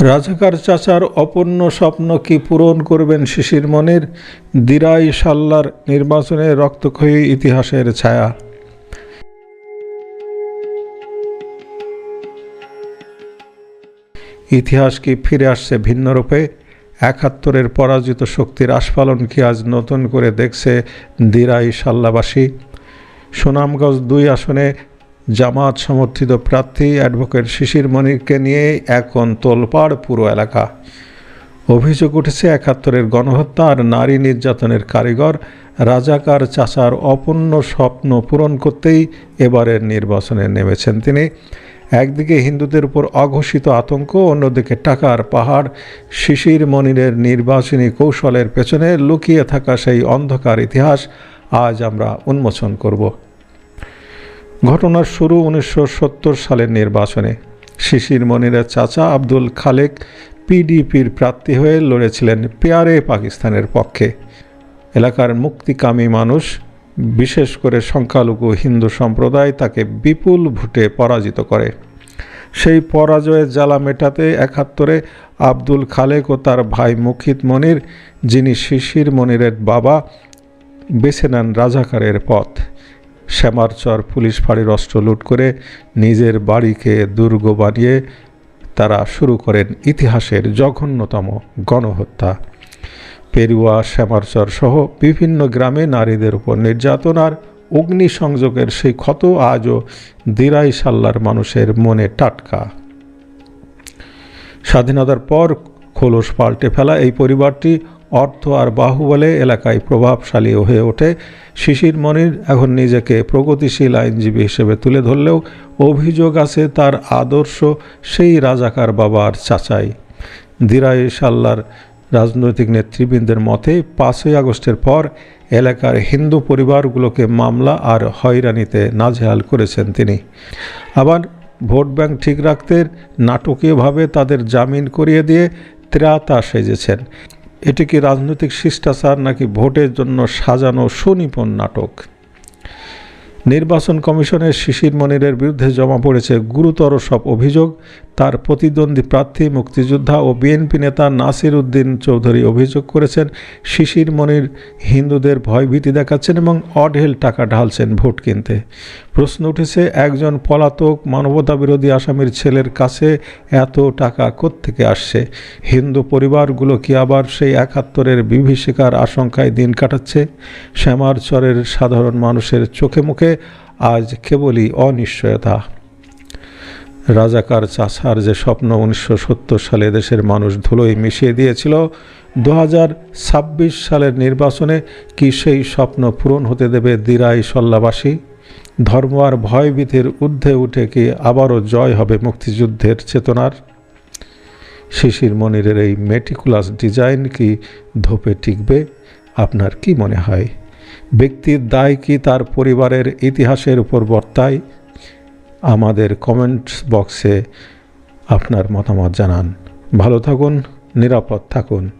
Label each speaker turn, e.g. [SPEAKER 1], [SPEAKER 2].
[SPEAKER 1] রাজাকার চাচার অপূর্ণ স্বপ্ন কি পূরণ করবেন শিশির মনের? দিরাই সাল্লার নির্বাচনে রক্তক্ষয়ী ইতিহাসের ছায়া। ইতিহাস কি ফিরে আসছে ভিন্ন রূপে? একাত্তরের পরাজিত শক্তির আস্ফালন কি আজ নতুন করে দেখছে দিরাই সাল্লাবাসী সুনামগঞ্জ দুই আসনে জামাত সমর্থিত প্রার্থী অ্যাডভোকেট শিশির মনিরকে নিয়ে এখন তোলপাড় পুরো এলাকা। অভিযোগ উঠেছে, একাত্তরের গণহত্যা আর নারী নির্যাতনের কারিগর রাজাকার চাচার অপূর্ণ স্বপ্ন পূরণ করতেই এবারের নির্বাচনে নেমেছেন তিনি। একদিকে হিন্দুদের উপর অঘোষিত আতঙ্ক, অন্যদিকে টাকার পাহাড়। শিশির মনিরের নির্বাচনী কৌশলের পেছনে লুকিয়ে থাকা সেই অন্ধকার ইতিহাস আজ আমরা উন্মোচন করব। ঘটনার শুরু উনিশশো সত্তর সালের নির্বাচনে। শিশির মনিরের চাচা আব্দুল খালেক পিডিপির প্রার্থী হয়ে লড়েছিলেন পেয়ারে পাকিস্তানের পক্ষে। এলাকার মুক্তিকামী মানুষ, বিশেষ করে সংখ্যালঘু হিন্দু সম্প্রদায়, তাকে বিপুল ভোটে পরাজিত করে। সেই পরাজয়ের জ্বালা মেটাতে একাত্তরে আব্দুল খালেক ও তার ভাই মুখিত মনির, যিনি শিশির মনিরের বাবা, বেছে নেন রাজাকারের পথ। শ্যামারচর পুলিশ ফাঁড়ির অস্ত্র লুট করে নিজের বাড়িকে দুর্গ বানিয়ে তারা শুরু করেন ইতিহাসের জঘন্যতম গণহত্যা। পেরুয়া শ্যামারচর সহ বিভিন্ন গ্রামে নারীদের উপর নির্যাতন আর অগ্নিসংযোগের সেই ক্ষত আজও দিরাই সাল্লার মানুষের মনে টাটকা। স্বাধীনতার পর খোলস পাল্টে ফেলা এই পরিবারটি অর্থ আর বাহুবলে এলাকায় প্রভাবশালী হয়ে ওঠে। শিশির মনির এখন নিজেকে প্রগতিশীল আইনজীবী হিসেবে তুলে ধরলেও অভিযোগ আছে তার আদর্শ সেই রাজাকার বাবার চাচাই। দিরাই সাল্লার রাজনৈতিক নেতৃবৃন্দের মতে, পাঁচই আগস্টের পর এলাকার হিন্দু পরিবারগুলোকে মামলা আর হয়রানিতে নাজেহাল করেছেন তিনি। আবার ভোট ব্যাংক ঠিক রাখতে নাটকীয়ভাবে তাদের জামিন করিয়ে দিয়ে ত্রাতা সেজেছেন। এটি কি রাজনৈতিক শিষ্টাচার নাকি ভোটের জন্য সাজানো সুনিপুণ নাটক? নির্বাচন কমিশনের শিশির মনিরের বিরুদ্ধে জমা পড়েছে গুরুতর সব অভিযোগ। তার প্রতিদ্বন্দ্বী প্রার্থী, মুক্তিযোদ্ধা ও বিএনপি নেতা নাসির উদ্দিন চৌধুরী অভিযোগ করেছেন, শিশির মনির হিন্দুদের ভয়ভীতি দেখাচ্ছেন এবং অঢেল টাকা ঢালছেন ভোট কিনতে। প্রশ্ন উঠেছে, একজন পলাতক মানবতা বিরোধী আসামির ছেলের কাছে এত টাকা কোত্থেকে আসছে? হিন্দু পরিবারগুলো কি আবার সেই একাত্তরের বিভীষিকার আশঙ্কায় দিন কাটাচ্ছে? শ্যামারচরের সাধারণ মানুষের চোখে মুখে আজ কেবলই অনিশ্চয়তা। রাজাকার চাষার যে স্বপ্ন উনিশশো সত্তর সালে দেশের মানুষ ধুলোয় মিশিয়ে দিয়েছিল, দু সালের নির্বাচনে কি সেই স্বপ্ন পূরণ হতে দেবে দিরাই সল্লাবাসী? ধর্ম আর ভয়ভীতির ঊর্ধ্বে উঠে কি আবারও জয় হবে মুক্তিযুদ্ধের চেতনার? শিশির মনিরের এই মেটিকুলাস ডিজাইন কি ধোপে টিকবে? আপনার কি মনে হয়? ব্যক্তির দায় কি তার পরিবারের ইতিহাসের উপর বর্তায়? আমাদের কমেন্টস বক্সে আপনার মতামত জানান। ভালো থাকুন, নিরাপদ থাকুন।